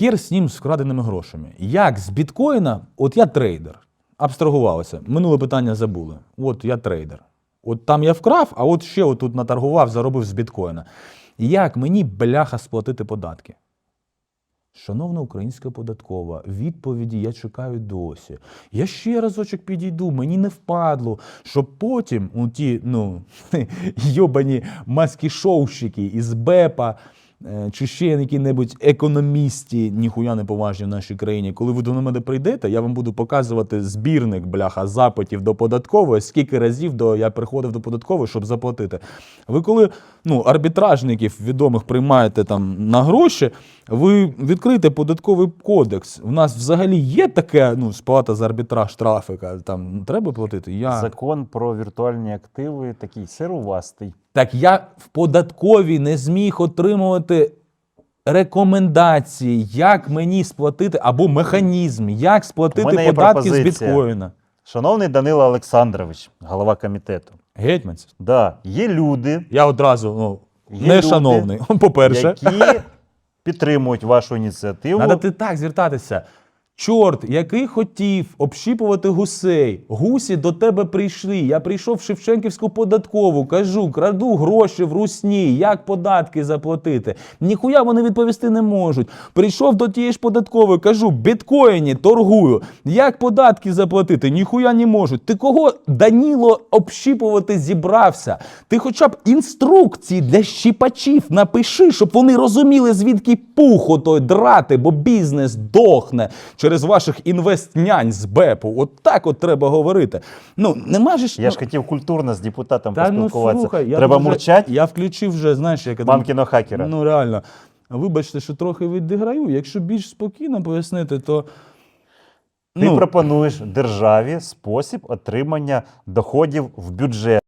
хер з ним з вкраденими грошами. Як з біткоїна, от я трейдер, абстрагувалося. Минуле питання забули. От я трейдер. От там я вкрав, а от ще отут наторгував, заробив з біткоїна. Як мені бляха сплатити податки? Шановна українська податкова, відповіді я чекаю досі. Я ще разочок підійду, мені не впадло, щоб потім у ті, ну, йобані маски-шоущики із БЕПа чи ще які-небудь економісті, ніхуя не поважні в нашій країні. Коли ви до мене прийдете, я вам буду показувати збірник бляха запитів до податкової, скільки разів до я приходив до податкової, щоб заплатити. Ви коли ну, арбітражників відомих приймаєте там на гроші, ви відкрите податковий кодекс. У нас взагалі є таке ну, сплата за арбітраж трафіка. Там треба платити. Я... Закон про віртуальні активи такий сирувастий. Так я в податковій не зміг отримувати рекомендації, як мені сплатити, або механізм, як У сплатити є податки з пропозиція. біткоїна. Шановний Данило Олександрович, голова комітету. Гетьманці. Да, є люди, Я одразу ну, Є не люди, шановний. По-перше, які підтримують вашу ініціативу. треба ти так звертатися. Чорт, який хотів общіпувати гусей. Гусі до тебе прийшли. Я прийшов в Шевченківську податкову, кажу, краду гроші в русні, як податки заплатити. Ніхуя вони відповісти не можуть. Прийшов до тієї ж податкової, кажу, біткоїні торгую. Як податки заплатити? Ніхуя не можуть. Ти кого Даніло общіпувати зібрався? Ти хоча б інструкції для щіпачів напиши, щоб вони розуміли, звідки пух отой драти, бо бізнес дохне через ваших інвестнянь з БЕПу. От так от треба говорити. Ну, нема ж. Я ну, ж хотів культурно з депутатом та, ну, поспілкуватися. слухай, я Треба вже- мурчати Я включив вже, знаєш, як я хакера. Ну реально. Вибачте, що трохи відіграю. Якщо більш спокійно пояснити, то. Ти пропонуєш державі спосіб отримання доходів в бюджет.